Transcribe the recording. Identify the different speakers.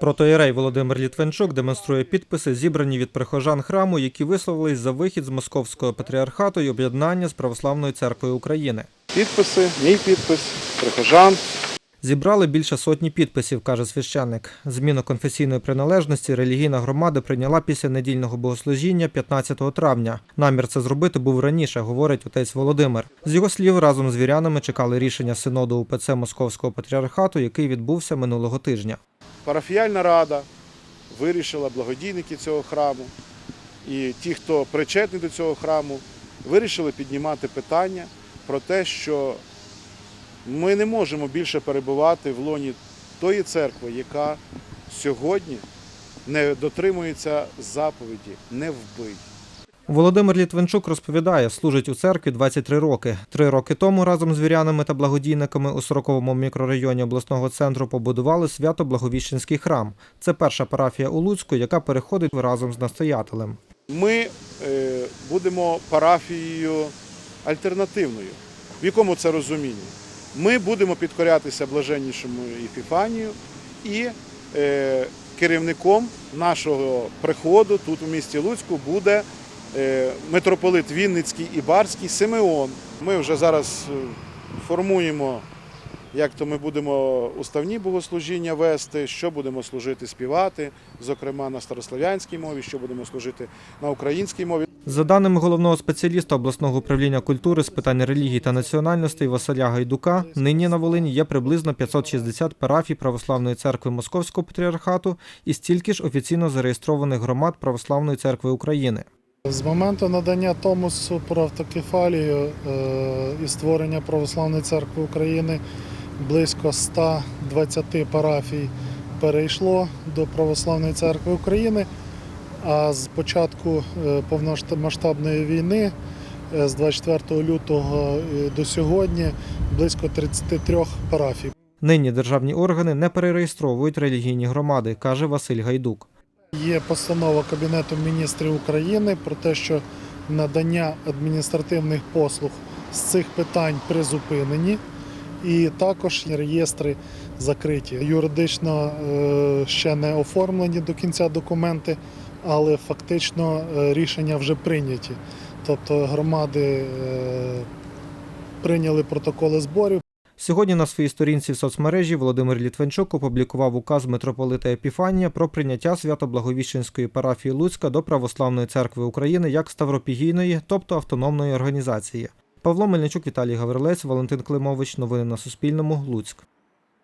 Speaker 1: Протоєрей Володимир Літвинчук демонструє підписи, зібрані від прихожан храму, які висловились за вихід з московського патріархату і об'єднання з Православною церквою України.
Speaker 2: Підписи, мій підпис, прихожан.
Speaker 1: Зібрали більше сотні підписів, каже священник. Зміну конфесійної приналежності релігійна громада прийняла після недільного богослужіння 15 травня. Намір це зробити був раніше, говорить отець Володимир. З його слів, разом з вірянами чекали рішення синоду УПЦ Московського патріархату, який відбувся минулого тижня.
Speaker 2: Парафіяльна рада вирішила благодійники цього храму і ті, хто причетний до цього храму, вирішили піднімати питання про те, що ми не можемо більше перебувати в лоні тої церкви, яка сьогодні не дотримується заповіді не вбий.
Speaker 1: Володимир Літвинчук розповідає, служить у церкві 23 роки. Три роки тому разом з вірянами та благодійниками у 40-му мікрорайоні обласного центру побудували свято-благовіщенський храм. Це перша парафія у Луцьку, яка переходить разом з настоятелем.
Speaker 2: Ми е, будемо парафією альтернативною. В якому це розумінні? Ми будемо підкорятися блаженнішому Епіфанію і е, керівником нашого приходу тут у місті Луцьку буде митрополит Вінницький і Барський Симеон. Ми вже зараз е, формуємо, як то ми будемо уставні богослужіння вести, що будемо служити, співати, зокрема на старослов'янській мові, що будемо служити на українській мові.
Speaker 1: За даними головного спеціаліста обласного управління культури з питань релігії та національностей Василя Гайдука, нині на Волині є приблизно 560 парафій Православної церкви Московського патріархату і стільки ж офіційно зареєстрованих громад Православної церкви України.
Speaker 3: З моменту надання Томосу про автокефалію е, і створення Православної церкви України близько 120 парафій перейшло до Православної церкви України. А з початку е, повномасштабної війни е, з 24 лютого до сьогодні близько 33 парафій.
Speaker 1: Нині державні органи не перереєстровують релігійні громади, каже Василь Гайдук.
Speaker 3: Є постанова Кабінету міністрів України про те, що надання адміністративних послуг з цих питань призупинені, і також реєстри закриті. Юридично е, ще не оформлені до кінця документи, але фактично е, рішення вже прийняті. Тобто громади е, прийняли протоколи зборів.
Speaker 1: Сьогодні на своїй сторінці в соцмережі Володимир Літвенчук опублікував указ митрополита Епіфанія про прийняття свято-благовіщенської парафії Луцька до Православної церкви України як ставропігійної, тобто автономної організації. Павло Мельничук, Віталій Гаврилець, Валентин Климович. Новини на Суспільному. Луцьк.